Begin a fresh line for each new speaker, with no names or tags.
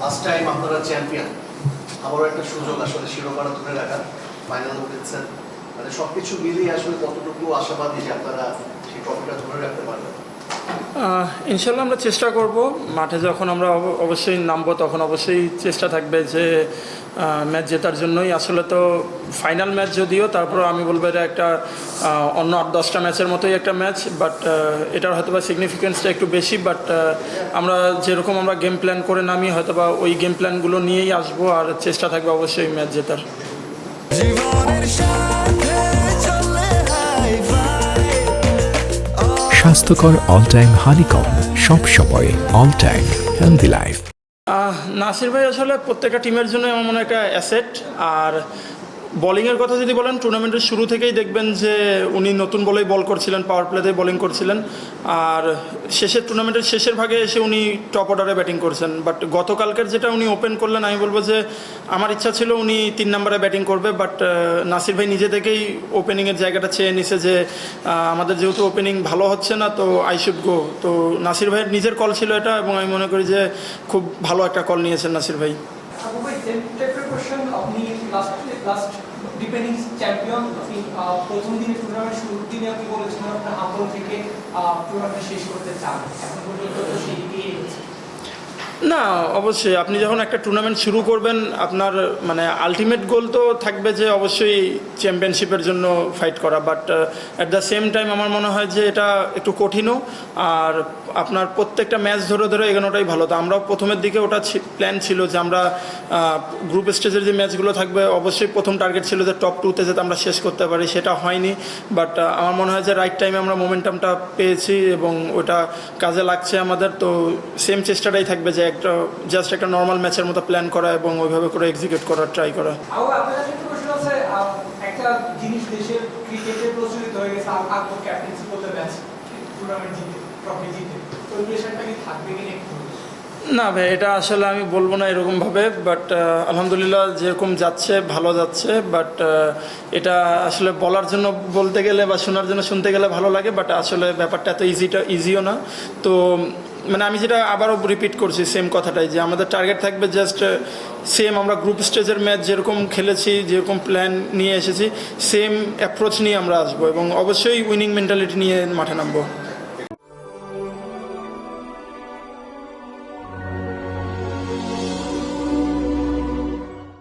Last time আপনারা champion আবারও একটা সুযোগ আসলে শিরোপাটা ধরে রাখার ফাইনাল উঠেছেন মানে সবকিছু মিলিয়ে আসলে কতটুকু আশাবাদী যে আপনারা সেই ট্রফিটা ধরে রাখতে পারবেন?
ইনশাল্লাহ আমরা চেষ্টা করব। মাঠে যখন আমরা অব- অবশ্যই নামবো, তখন অবশ্যই চেষ্টা থাকবে যে ম্যাচ জেতার জন্যই। আসলে তো ফাইনাল ম্যাচ যদিও তারপর আমি বলব এটা একটা অন্য আট, দশটা ম্যাচের মতোই একটা ম্যাচ বাট এটার হয়তো বা সিগনিফিকেন্সটা একটু বেশি বাট আমরা যেরকম আমরা গেম প্ল্যান করে নামি হয়তো বা ওই গেম প্ল্যানগুলো নিয়েই আসব, আর চেষ্টা থাকবে অবশ্যই ম্যাচ জেতার।
জীবনের
স্বাস্থ্যকর অল টাইম হানিকম সব সময় all time healthy life
Nasir ভাই, আসলে প্রত্যেকটা টিমের জন্য আমার মনে একটা অ্যাসেট আর বোলিংয়ের কথা যদি বলেন টুর্নামেন্টের শুরু থেকেই দেখবেন যে উনি নতুন বলেই বল করছিলেন পাওয়ার প্লেতে বোলিং করছিলেন। আর শেষের টুর্নামেন্টের শেষের ভাগে এসে উনি টপ অর্ডারে ব্যাটিং করছেন। বাট গতকালকের যেটা উনি ওপেন করলেন, আমি বলব যে আমার ইচ্ছা ছিল উনি তিন নম্বরে ব্যাটিং করবে। বাট নাসির ভাই নিজে থেকেই ওপেনিংয়ের জায়গাটা চেয়ে নিছে যে আমাদের যেহেতু ওপেনিং ভালো হচ্ছে না, তো আই শুড গো তো নাসির ভাইয়ের নিজের কল ছিল এটা এবং আমি মনে করি যে খুব ভালো একটা কল নিয়েছেন নাসির ভাই।
কোশ্চেন আপনি লাস্ট লাস্ট ডিপেন্ডিং চ্যাম্পিয়ন আপনি প্রথম দিনে টুর্নামেন্ট শুরুর দিনে আপনি বলেছিলেন আপনার হাম্বল থেকে টুর্নামেন্ট শেষ করতে চান। এখন পর্যন্ত তো সেই এগিয়ে
না, অবশ্যই। আপনি যখন একটা টুর্নামেন্ট শুরু করবেন, আপনার মানে আলটিমেট গোল তো থাকবে যে অবশ্যই চ্যাম্পিয়নশিপের জন্য ফাইট করা। But at the same time আমার মনে হয় যে এটা একটু কঠিনও। আর আপনার প্রত্যেকটা ম্যাচ ধরে ধরে এগোনোটাই ভালো। তো আমরাও প্রথমের দিকে ওটা প্ল্যান ছিল যে আমরা গ্রুপ স্টেজের যে ম্যাচগুলো থাকবে, অবশ্যই প্রথম টার্গেট ছিল যে টপ টুতে যাতে আমরা শেষ করতে পারি, সেটা হয়নি। বাট আমার মনে হয় যে রাইট টাইমে আমরা মোমেন্টামটা পেয়েছি এবং ওটা কাজে লাগছে আমাদের। তো সেম চেষ্টাটাই থাকবে যে একটা জাস্ট একটা নর্মাল ম্যাচের মতো প্ল্যান করা এবং ওইভাবে করে এক্সিকিউট করার ট্রাই করা।
আবু আপনার কাছে একটা কোশ্চেন আছে আহ, একটা জিনিস দেশের ক্রিকেটে প্রচলিত হয়ে গেছে আকবর ক্যাপ্টেন্সি করতে ম্যাচ টুর্নামেন্ট জিতে ট্রফি জিতে তো রিলেশনটা কি থাকবে কিনা
না ভাই এটা আসলে আমি বলব না এরকমভাবে বাট আলহামদুলিল্লাহ যেরকম যাচ্ছে ভালো যাচ্ছে বাট এটা আসলে বলার জন্য বলতে গেলে বা শোনার জন্য শুনতে গেলে ভালো লাগে বাট আসলে ব্যাপারটা এত ইজিটা ইজিও না। তো মানে আমি যেটা আবারও রিপিট করছি সেম কথাটাই যে আমাদের টার্গেট থাকবে জাস্ট সেম আমরা গ্রুপ স্টেজের ম্যাচ যেরকম খেলেছি, যেরকম প্ল্যান নিয়ে এসেছি সেম অ্যাপ্রোচ নিয়ে আমরা আসব এবং অবশ্যই উইনিং মেন্টালিটি নিয়ে মাঠে নামবো।